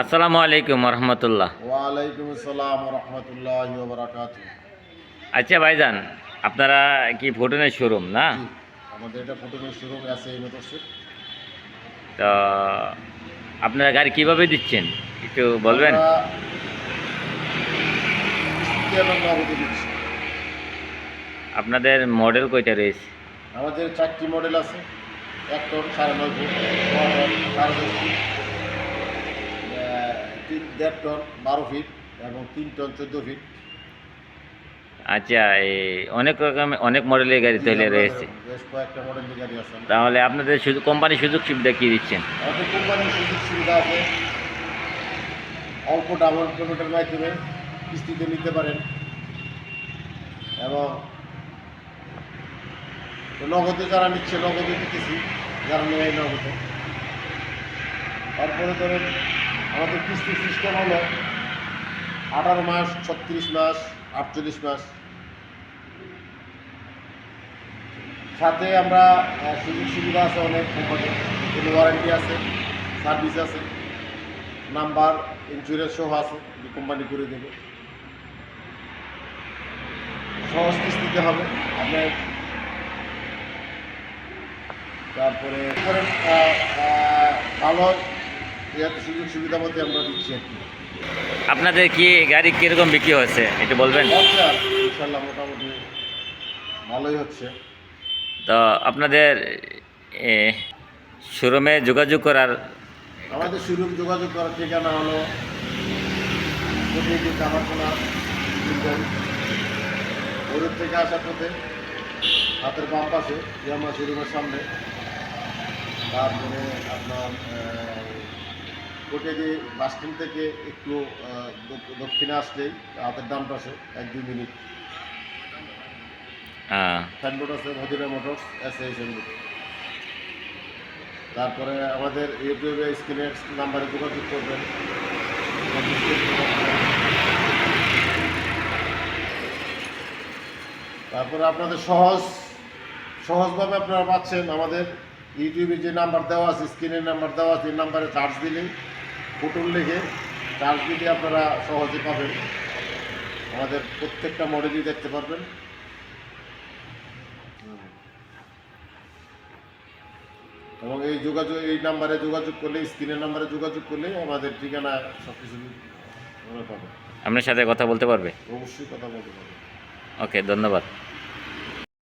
আসসালামু আলাইকুম রহমতুল্লাহ। ওয়ালাইকুম আসসালাম রহমতুল্লাহ আচ্ছা ভাইজান আপনারা কি ভুটানের শোরুম না? আমাদের এটা ফটোগ্রাফি শোরুম আছে এই তো আপনারা গাড়ি কীভাবে দিচ্ছেন? একটু বলবেন। আপনাদের মডেল কয়টা রয়েছে? আমাদের চারটি মডেল আছে। এক টন সাড়ে নয় ফুট সাড়ে দেড় টন বারো ফিট এবং তিন টন চোদ্দ ফিট আচ্ছা এই অনেক রকম অনেক মডেলের গাড়ি তাহলে রয়েছে। বেশ কয়েকটা মডেলের গাড়ি আছে। তাহলে আপনাদের শুধু কোম্পানি সুযোগ সুবিধা কি দিচ্ছেন? আমাদের কোম্পানির সুযোগ সুবিধা আছে। অল্প ডাবল পেমেন্টের মাধ্যমে কিস্তিতে নিতে পারেন। এবং নগদে যারা নিচ্ছে নগদে দিতেছি। যারা নেয় নগদে। তারপরে ধরেন আমাদের কিস্তি সিস্টেম হলো আঠারো মাস, ছত্রিশ মাস, আটচল্লিশ মাস। সাথে আমরা সুযোগ সুবিধা আছে অনেক কোম্পানি কোনো ওয়ারেন্টি আছে সার্ভিস আছে নাম্বার ইন্স্যুরেন্স সহ আছে, যে কোম্পানি করে দেবে। সহজ কিস্তিতে হবে আপনার তারপরে ভালো সুযোগ আমরা দিচ্ছি আর কি। আপনাদের কি গাড়ি কীরকম বিক্রি হচ্ছে একটু বলবেন? ইনশাল্লাহ মোটামুটি ভালোই হচ্ছে। তো আপনাদের শোরুমে যোগাযোগ করার আমাদের শুরু যোগাযোগ করার ঠিকানা হলো কামারখানা থেকে আসার পথে হাতের বাম পাশে ইয়ামা শোরুমের সামনে। তারপরে আপনার কোটেদি বাস স্ট্যান্ড থেকে একটু দক্ষিণে আসলেই হাতের ডান পাশে এক দুই মিনিট। আহ, সাইনবোর্ড আছে মদিনা মোটরস এস এই তারপরে আমাদের ইউটিউবে স্ক্রিনের নাম্বারে যোগাযোগ করবেন। তারপরে আপনাদের সহজ সহজভাবে আপনারা পাচ্ছেন আমাদের ইউটিউবে যে নাম্বার দেওয়া আছে স্ক্রিনের নাম্বার দেওয়া আছে এই নাম্বারে চার্জ দিলেই ফুটুল লিখে চার্জ দিলে আপনারা সহজে পাবেন আমাদের প্রত্যেকটা মডেলই দেখতে পারবেন। এবং এই যোগাযোগ এই নাম্বারে যোগাযোগ করলে স্ক্রিনের নাম্বারে যোগাযোগ করলে আমাদের ঠিকানা সব কিছু পাবে। আপনার সাথে কথা বলতে পারবে? অবশ্যই কথা বলতে পারবে। ওকে ধন্যবাদ।